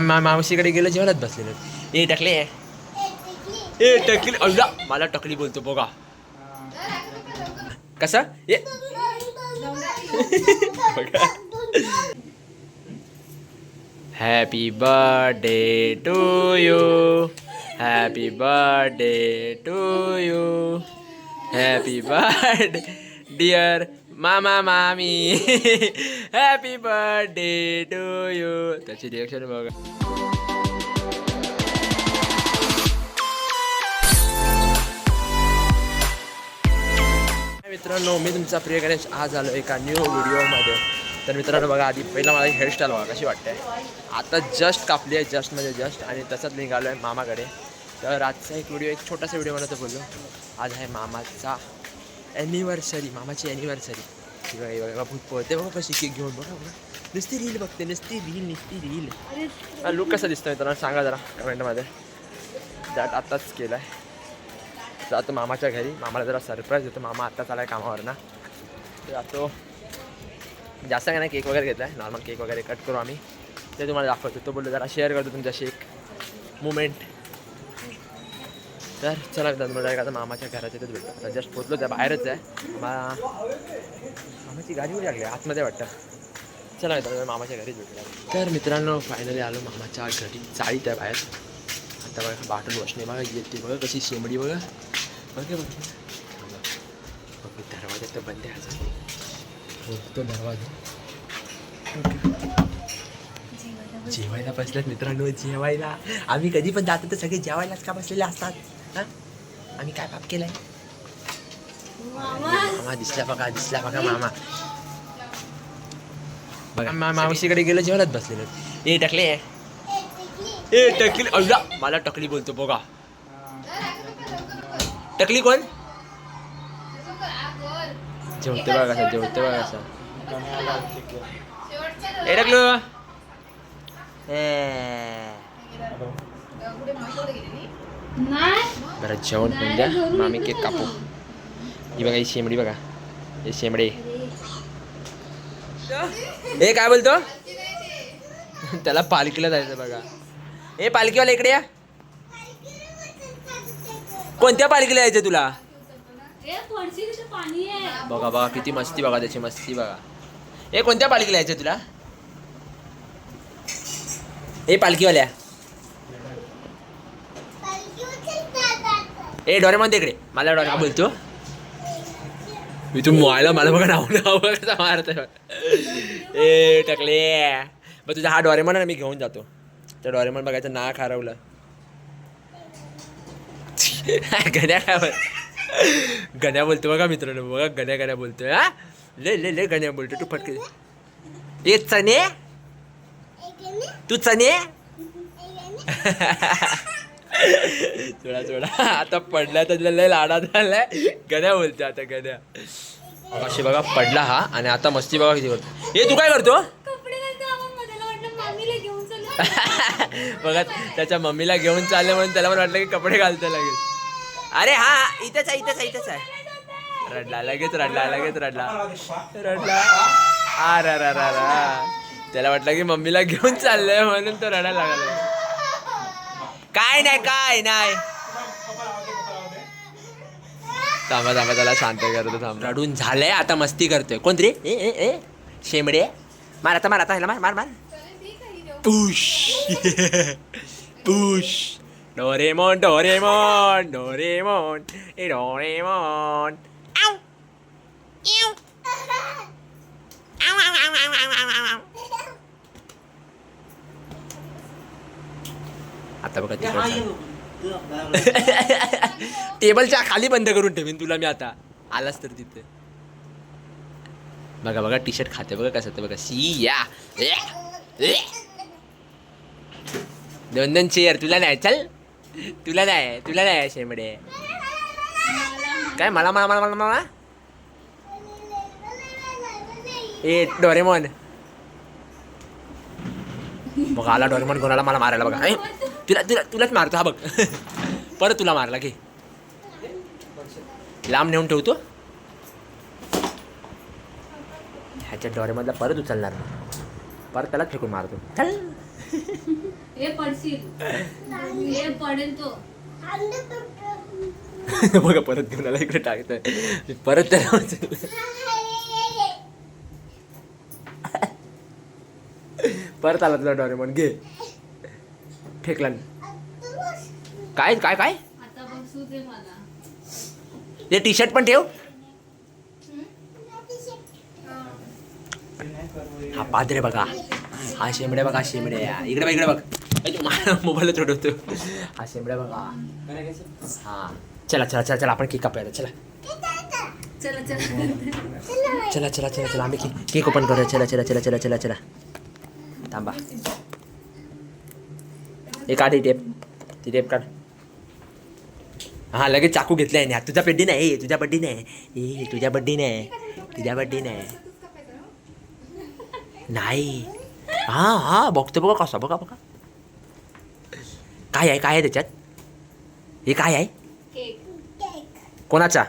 मा मावशीकडे गेलं जेवणच बसलेलं. ए टकले. ए टकली. अल्ला मला टकली बोलतो बघा. कसा? ए. Happy birthday to you happy birthday to you happy birthday dear मामा मामी. हॅपी बर्थडे टू यू त्याची रिएक्शन बघा. मित्रांनो मी तुमचा प्रिय गणेश. आज आलो एका न्यू व्हिडिओमध्ये तर मित्रांनो बघा आधी पहिला मला हेअरस्टाईल बघा कशी वाटते. आता जस्ट कापली आहे जस्ट म्हणजे जस्ट आणि तसंच निघालो आहे मामाकडे. तर आजचा एक व्हिडिओ एक छोटासा व्हिडिओ बनवतो बोललो आज आहे मामाचा ॲनिव्हर्सरी मामाची ॲनिव्हर्सरी ही बघा बघा भूत पळते बघा कशी केक घेऊन बघा बघा. नुसती रील बघते नुसती रील नुसती रील लुक कसा दिसतो मित्रांनो? सांगा जरा कमेंटमध्ये दॅट आत्ताच केलं आहे जातो मामाच्या घरी. मामाला जरा सरप्राईज देतो. मामा आत्ताच आला आहे कामावर ना. जातो. जास्त काय नाही केक वगैरे घेतला आहे नॉर्मल केक वगैरे कट करू आम्ही. ते तुम्हाला दाखवतो. तो बोललो जरा शेअर करतो तुमच्याशी एक मुमेंट तर चला तुम्हाला आता मामाच्या घराच्या येतच भेटतो आता जस्ट पोचलो त्या बाहेरच आहे. मा मामाची गाडी कुठे लागली आतमध्ये वाटतं. चला मित्रांनो मामाच्या घरीच भेटूया. तर मित्रांनो फायनली आलो मामाच्या घरी. चाळी त्या बाहेर. आता बघा बाटून बसणे बघा येते बघा कशी शेंबडी बघा. बघा बघा बघ दरवाजा तर बंद आहे हो, तो दरवाजा. जेवायला बसल्यात मित्रांनो जेवायला. आम्ही कधी पण जातो तर सगळे जेवायलाच का बसलेले असतात? हा? आम्ही काय पाप केलंय? मामा. दिसला बघा दिसला बघा मामा. बघा मा- मावशीकडे गेलं जेवणच बसलेलं ए टकले. ए टकली. अल्ला मला टकली बोलतो बघा. टकली कोण? जेवते बघा कसं जेवते बघा कसं ए टकलू. ए. बरं जेवण होऊन द्या. मग आम्ही केक कापू. ही बघा ही शेंबडी बघा. हे शेंबडे. ए काय बोलतो? त्याला पालखीला जायचं बघा. ए पालखीवाला इकडे या. कोणत्या पालखीला यायचं तुला? बघा बघा किती मस्ती बघा त्याची मस्ती बघा. ए कोणत्या पालखीला यायचं तुला? ए पालखीवाल्या. ए डोरेमॉन तिकडे मला डोरे का बोलतो मी तू मोबाईलला मला बघा नाव नाव कसा मारतोय ए टकले. मग तुझा हा डोरेमॉन ना मी घेऊन जातो. त्या डोरेमॉन बघायचं नाक हरवलं. गण्या काय बोल गण्या बोलतो बघा मित्रांनो बघा गण्या गण्या बोलतोय हा? ले ले ले गण्या बोलतो तू फटके ए चने तू चने चोडा चोडा आता पडला तर लय लाडा झालाय. गण्या बोलते आता गण्या. अशी बघा पडला हा. आणि आता मस्ती बघा किती करतो. ए तू काय करतो? बघा त्याच्या मम्मीला घेऊन चालले म्हणून त्याला पण वाटलं की कपडे घालतो लगेच. अरे हा इथंच आहे इथंच आहे इथंच आहे. रडला लगेच रडला लगेच रडला. रडला. आ रा रा रा रा. त्याला वाटलं की मम्मीला घेऊन चाललंय म्हणून तो रडायला लागला. काय नाही काय नाही. थांबा थांबा त्याला शांत करतो थांब. रडून झालंय आता मस्ती करतोय. कोण रे? ए ए ए. शेंबडे? मार आता मार आता ह्याला मार मार मार. Push. Push. Doraemon Doraemon Doraemon ए डोरेमोन. आऊ आऊ आऊ आऊ आऊ आऊ आऊ. आता बघा टेबलच्या खाली बंद करून ठेवीन तुला मी आता. आलास तर तिथे. बघा बघा टी शर्ट खाते बघा कसं बघा. सी या. दोन दोन चेअर तुला नाही चल. तुला नाही तुला नाही शेंबडे काय मला मला मला मला मला? ए डोरेमॉन. बघा आला डोरेमॉन कोणाला मला मारायला बघा. तुला तुला तुलाच मारतो हा बघ. परत तुला मारला की लांब नेऊन ठेवतो. ह्याच्या डोरेमधला परत उचलणार नाही. परत त्यालाच फेकून मारतो. चल. हे पडशील. हे पडेल तो. बघा परत घेऊन आला इकडे टाकतोय. मी परत त्याला उचललं. परत आला तुला डॉरेमॉन घे. फेकला काय काय काय? ते टी शर्ट पण ठेव. हा पादरे बघा. हा शेंबड्या बघा शेंबड्या. इकडे बघ इकडे बघ. मोबाईल चढवतो हा शेंबड्या बघा. हा. चला चला चला चला आपण केक कापूया चला. चला चला. चला चला चला चला. आम्ही केक ओपन करूया. चला चला चला चला चला चला. थांबा. हे काढ ही टेप ती टेप काढ. हा लगेच चाकू घेतलाय ना तुझा बड्डी नाही. ए, तुझ्या बड्डे नाही. ए तुझ्या बड्डी नाही. तुझ्या बड्डी नाही. नाही. हा हा बघतो बघा कसा बघा बघा. काय आहे काय आहे त्याच्यात? हे काय आहे? कोणाचा?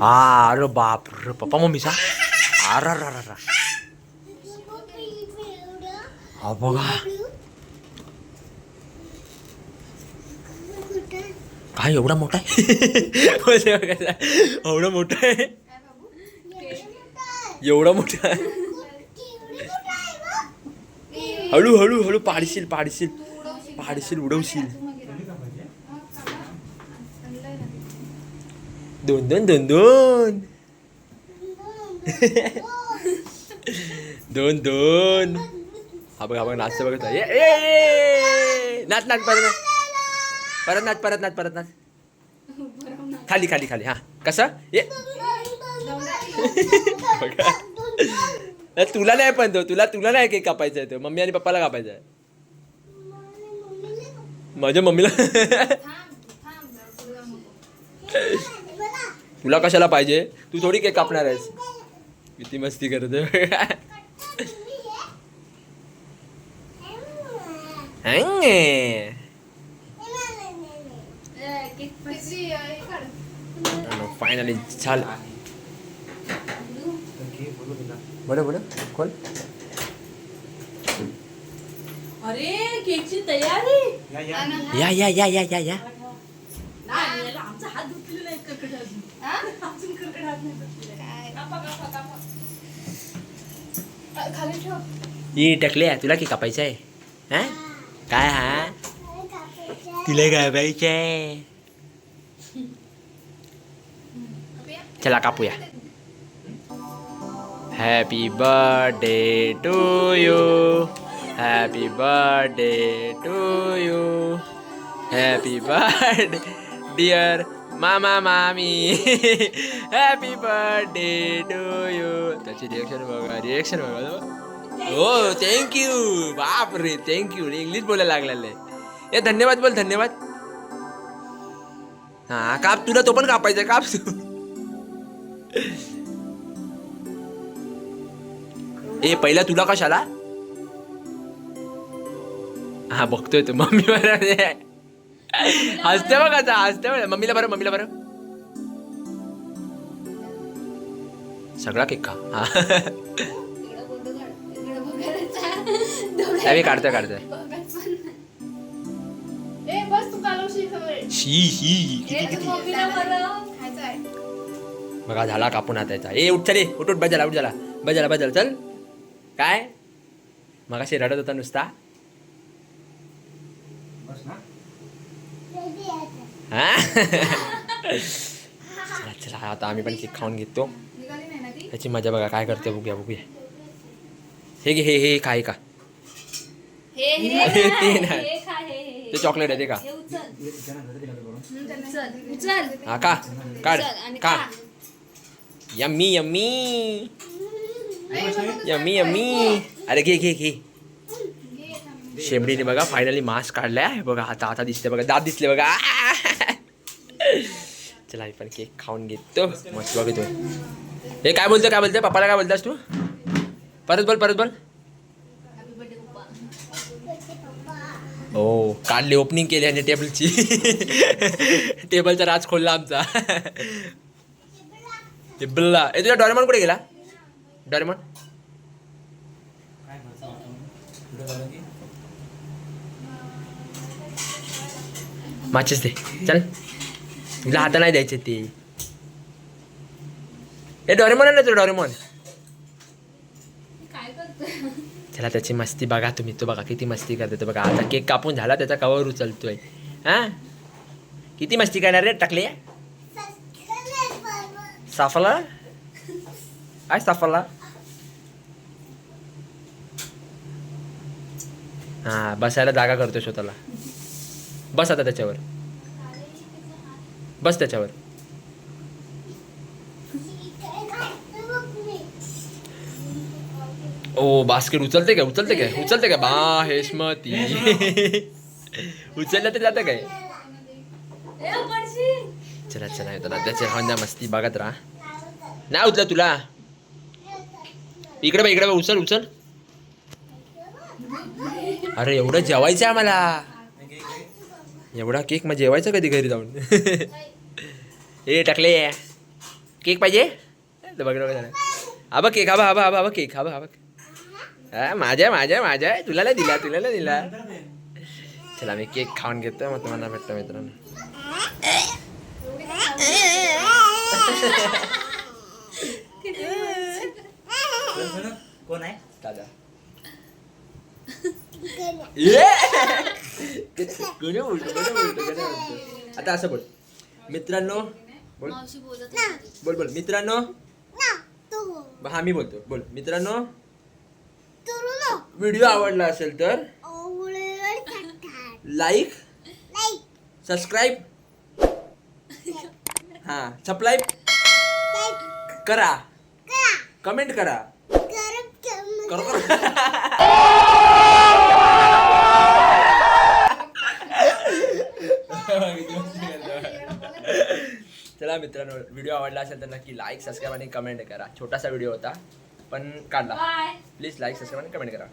हा अरे बाप रे पप्पा मम्मीचा. अरा रा रा हा बघा काय एवढा मोठा आहे एवढा मोठा आहे एवढा मोठा आहे हळू हळू हळू पाडशील पाडशील पाडशील उडवशील दोन दोन दोन दोन दोन दोन हा बघ हा बघ नाचतं बघत आहे. ए, ए, नाच नाच परत नाच. परत नाच परत नाच परत नाच. खाली खाली खाली हा. कसं? ये. बघा. तुला नाही पण तो. तुला तुला नाही केक कापायचा आहे तो. मम्मी आणि पप्पाला कापायचा आहे माझ्या मम्मीला. तुला कशाला पाहिजे? तू थोडी केक कापणार आहेस. किती मस्ती करते केक फायनली झालं बोला बोला कोण अरे केकची तयारी या या या या या या आमचा हात धुतलेला आहे कर्कट अजून अजून कर्कट हात नाही धुतलेला आहे. कापा, कापा, कापा. खाली ठेव ही टकले तुला की कापायचं आहे हा काय हा तुला कापायचं आहे चला कापूया happy birthday to you happy birthday to you happy birthday dear मामा मामी हॅपी बर्थडे टू यू त्याची रिएक्शन बघा रिएक्शन बघा हो थँक्यू बाप रे थँक्यू इंग्लिश बोलायला लागलेलं आहे. ए धन्यवाद बोल धन्यवाद. हा काप तुला तो पण कापायचा काप तू. ए पहिला तुला कशाला? हा बघतोय तू. मम्मी बरं हसते बघ आता हसते बघ. मम्मीला बरं मम्मीला बरं सगळा केक का हा. बघायचा मी काढतोय काढतोय. बघत पण ए बस तू कालवशील सगळे शी शी किती किती? मम्मीला बरं. खायचं आहे. बघा झाला कापून आता याचा ए उठ चले उठ उठ बजाला उठ झाला बजाला बजाला चल. काय? मग अशी रडत होता नुसता. हा? चला चला आता आम्ही पण केक खाऊन घेतो. निघाली नाही ना ती? ह्याची मजा बघा काय करते बघूया बघूया. हे घे हे हे काय का? हे हे ते हे नाही. हे खा हे हे हे. ते चॉकलेट आहे ते का हे उचल. उचल. उचल. हा का काढ. उचल आणि का खा. Yummy yummy. Yummy yummy. अरे घे घे घे. शेंबडीने बघा फायनली मास्क काढलाय. हे बघा आता आता दिसते बघा. दात दिसले बघा. चला मी पण केक खाऊन घेतो. मस्त बघतो हे काय बोलतो काय बोलतोय? पप्पाला काय बोलतास तू? परत बोल परत बोल. हो काढली ओपनिंग केली आणि टेबलची टेबलचा राज खोलला आमचा. टेबलला ए तुझा डॉरेमॉन कुठे गेला? डॉरेमॉन? माचेस दे. चल. तुला हाता नाही द्यायचे ते. ए डॉरेमॉन आहे ना तुला डॉरेमॉन काय करतोय चला त्याची मस्ती बघा तुम्ही तो बघा किती मस्ती करते तो बघा. आता केक कापून झाला त्याचा कवर उचलतोय. हा? किती मस्ती करणार रे टाकले? साफला? काय साफला? हा बसायला जागा करतोय स्वतःला. बस आता त्याच्यावर. बस त्याच्यावर. ओ बास्केट उचलते काय? उचलते काय? उचलते काय? बा हेशमती उचललं तर जातं काय. चला चला येतो त्याची हंदा मस्ती बघत राहा. नाही उचल तुला? इकडे बघ इकडे बघ उचल उचल. अरे एवढं जेवायचं आहे आम्हाला. एवढा केक मग जेवायचं कधी घरी जाऊन? ए टाकले. केक पाहिजे? बघ. हा बघ केक. हा हा हा बघ, हा बघ केक. हा बघ. हा हा माझ्या माझ्या माझ्या. आहे. तुला दिला तुला दिला. चला मी केक खाऊन घेतो मग तुम्हाला भेटतो मित्रांनो. कोण आहे? दादा. ये! कोणी बोलतो कोणी बोलतो कोणी बोलतो. आता असं बोल. मित्रांनो बोल. बोल बोल. मित्रांनो हा मी बोलतो. बोल. मित्रांनो व्हिडिओ आवडला असेल तर लाईक सबस्क्राईब. हा सबस्क्राईब करा. कमेंट करा. करो करो. चला मित्रांनो व्हिडिओ आवडला असेल तर नक्की लाईक सबस्क्राईब आणि कमेंट करा. छोटासा व्हिडिओ होता. पण काढला. प्लीज लाईक सबस्क्राईब आणि कमेंट करा.